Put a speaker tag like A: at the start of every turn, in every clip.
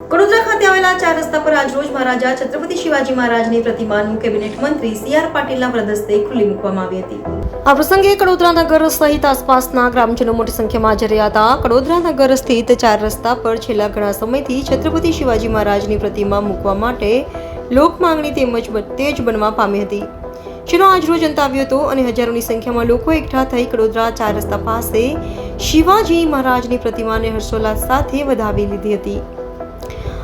A: વડોદરા ખાતે આવેલા ચાર રસ્તા પર આજરોજ મહારાજા છત્રપતિ શિવાજી મહારાજની પ્રતિમાનું કેબિનેટ મંત્રી સી આર પાટીલના પ્રદસ્તે ખુલ્લી મૂકવામાં આવી હતી. આ પ્રસંગે કડોદરા નગર સહિત આસપાસના ગ્રામજનો મોટી સંખ્યામાં હાજર રહ્યા હતા. કડોદરા નગર સ્થિત ચાર રસ્તા પર છેલ્લા ઘણા સમયથી છત્રપતિ શિવાજી મહારાજની પ્રતિમા મૂકવા માટે લોક માંગણી તેમજ તેજ બનવા પામી હતી. જેનો આજરોજ અંત આવ્યો હતો અને હજારોની સંખ્યામાં લોકો એકઠા થઈ કડોદરા ચાર રસ્તા પાસે શિવાજી મહારાજની પ્રતિમાને હર્ષોલ્લાસ સાથે વધાવી લીધી હતી.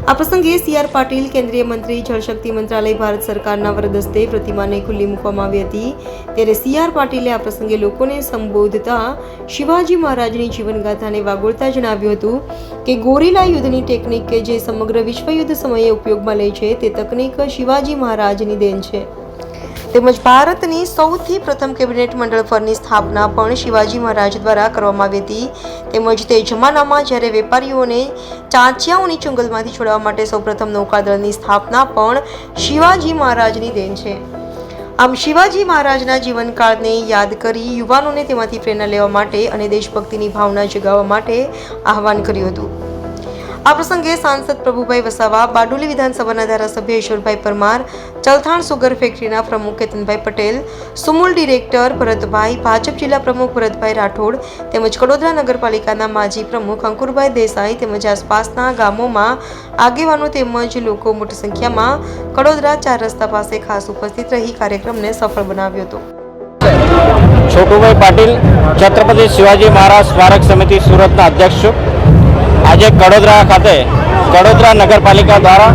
A: આ પ્રસંગે સી આર પાટીલ, કેન્દ્રીય મંત્રી, જળશક્તિ મંત્રાલય, ભારત સરકારના વરદસ્તે પ્રતિમાને ખુલ્લી મૂકવામાં આવી હતી. ત્યારે સી આર પાટીલે આ પ્રસંગે લોકોને સંબોધતા શિવાજી મહારાજની જીવનગાથાને વાગોળતા જણાવ્યું હતું કે ગોરીલા યુદ્ધની ટેકનિક કે જે સમગ્ર વિશ્વયુદ્ધ સમયે ઉપયોગમાં લે છે તે તકનિક શિવાજી મહારાજની દેન છે. તેમજ ભારતની સૌથી પ્રથમ કેબિનેટ મંડળ ફરની સ્થાપના પણ શિવાજી મહારાજ દ્વારા કરવામાં આવી હતી. તેમજ તે જમાનામાં જ્યારે વેપારીઓને ચાંચિયાઓની ચુંગલમાંથી છોડવા માટે સૌપ્રથમ નૌકાદળની સ્થાપના પણ શિવાજી મહારાજની દેન છે. આમ શિવાજી મહારાજના જીવનકાળને યાદ કરી યુવાનોને તેમાંથી પ્રેરણા લેવા માટે અને દેશભક્તિની ભાવના જગાવવા માટે આહવાન કર્યું હતું. આ પ્રસંગે સાંસદ પ્રભુભાઈ વસાવા, બારડોલી વિધાનસભાના ધારાસભ્ય ઈશ્વરભાઈ પરમાર, ચલથાણ સુગર ફેક્ટરીના પ્રમુખ કેતનભાઈ પટેલ, સુમુલ ડિરેક્ટર ભરતભાઈ, ભાજપ જિલ્લા પ્રમુખ ભરતભાઈ રાઠોડ, તેમજ કડોદરા નગરપાલિકાના માજી પ્રમુખ અંકુરભાઈ દેસાઈ તેમજ આસપાસના ગામોમાં આગેવાનો તેમજ લોકો મોટી સંખ્યામાં કડોદરા ચાર રસ્તા પાસે ખાસ ઉપસ્થિત રહી કાર્યક્રમને સફળ બનાવ્યો હતો.
B: છોટુભાઈ પાટીલ, છત્રપતિ શિવાજી મહારાજ સ્મારક સમિતિ સુરતના અધ્યક્ષ છું. આજે કડોદરા ખાતે કડોદરા નગરપાલિકા દ્વારા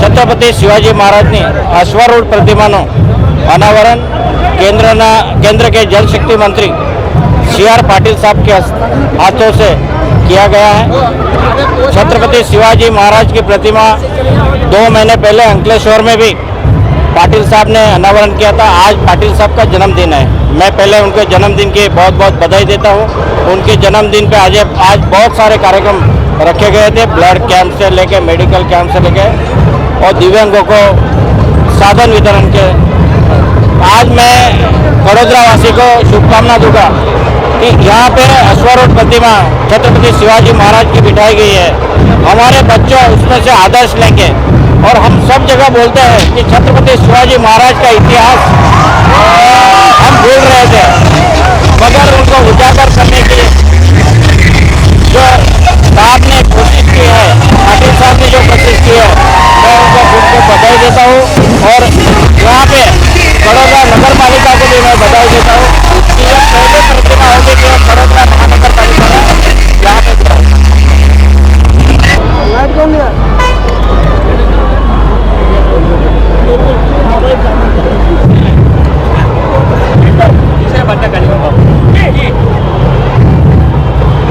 B: છત્રપતિ શિવાજી મહારાજની અશ્વારૂઢ પ્રતિમાનું અનાવરણ કેન્દ્રના કેન્દ્ર के जल शक्ति मंत्री सी आर पाटिल साहब के हाथों से किया गया है छत्रपति शिवाजी महाराज की प्रतिमा दो महीने पहले अंकलेश्वर में भी पाटिल साहब ने अनावरण किया था आज पाटिल साहब का जन्मदिन है मैं पहले उनके जन्मदिन की बहुत बहुत बधाई देता हूँ उनके जन्मदिन पे आज आज बहुत सारे कार्यक्रम रखे गए थे ब्लड कैंप से लेके मेडिकल कैंप से लेके, और दिव्यांगों को साधन वितरण के। आज मैं बड़ोदरा वासी को शुभकामना दूँगा कि यहाँ पे अश्वारूढ़ प्रतिमा छत्रपति शिवाजी महाराज की बिठाई गई है। हमारे बच्चों उसमें से आदर्श लेंगे। और हम सब जगह बोलते हैं कि छत्रपति शिवाजी महाराज का इतिहास हम भूल रहे थे। मगर उनको उजागर करने की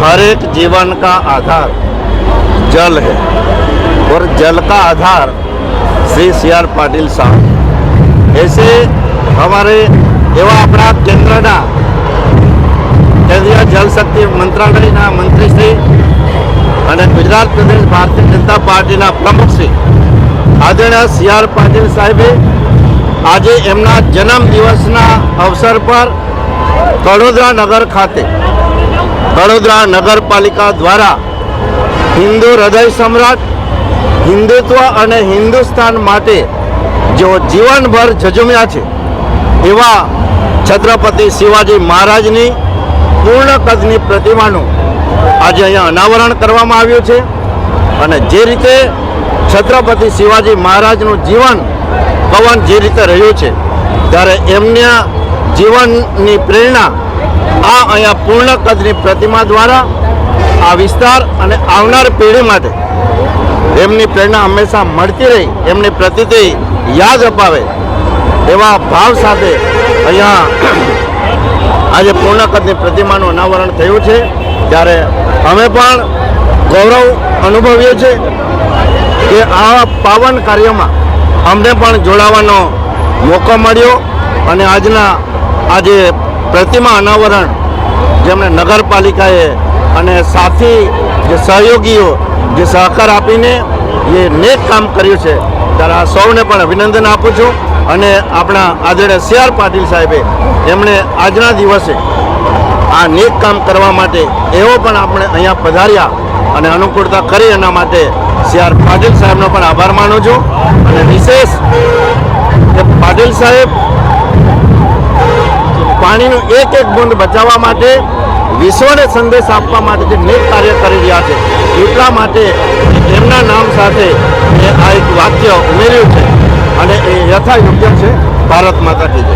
C: हर एक जीवन का आधार जल है और जल का आधार श्री सी आर पाटिल साहब ऐसे हमारे એવા આપણા કેન્દ્રના કેન્દ્રીય જલશક્તિ મંત્રાલયના મંત્રીશ્રી અને ગુજરાત પ્રદેશ ભારતીય જનતા પાર્ટીના પ્રમુખશ્રી આદરણીય સી આર પાટીલ સાહેબે આજે એમના જન્મ દિવસના અવસર પર કડોદરા નગર ખાતે વડોદરા નગરપાલિકા દ્વારા હિન્દુ હૃદય સમ્રાટ હિન્દુત્વ અને હિન્દુસ્તાન માટે જેઓ જીવનભર ઝઝુમ્યા છે, એવા છત્રપતિ શિવાજી મહારાજની પૂર્ણ કદની પ્રતિમાનું આજે અહીંયા અનાવરણ કરવામાં આવ્યું છે અને જે રીતે છત્રપતિ શિવાજી મહારાજનું જીવન, પવન જે રીતે રહ્યું છે, ત્યારે એમના જીવનની પ્રેરણા આ અહીંયા પૂર્ણ કદની પ્રતિમા દ્વારા આ વિસ્તાર અને આવનાર પેઢી માટે એમની પ્રેરણા હંમેશા મળતી રહી, એમની પ્રતિતિ યાદ અપાવે એવા ભાવ સાથે અહીંયા આજે પૂર્ણ કદની પ્રતિમાનું અનાવરણ થયું છે. ત્યારે અમે પણ ગૌરવ અનુભવીએ છીએ કે આ પાવન કાર્યમાં અમને પણ જોડાવાનો મોકો મળ્યો અને આજના આજે પ્રતિમા અનાવરણ જેમણે નગરપાલિકાએ અને સાથી જે સહયોગીઓ જે સહકાર આપીને એ નેક કામ કર્યું છે. ત્યારે આ સૌને પણ અભિનંદન આપું છું અને આપણા આદરણીય સી આર પાટીલ સાહેબે એમણે આજના દિવસે આ નેક કામ કરવા માટે એવો પણ આપણે અહીંયા પધાર્યા અને અનુકૂળતા કરી એના માટે સી આર પાટીલ સાહેબનો પણ આભાર માનું છું. અને વિશેષ પાટીલ સાહેબ પાણીનું એક એક બુંદ બચાવવા માટે, વિશ્વને સંદેશ આપવા માટે જે નેક કાર્ય કરી રહ્યા છે, એટલા માટે એમના નામ સાથે મેં આ એક વાક્ય ઉમેર્યું છે અને એ યથાયોગ્ય છે. ભારત માતા કી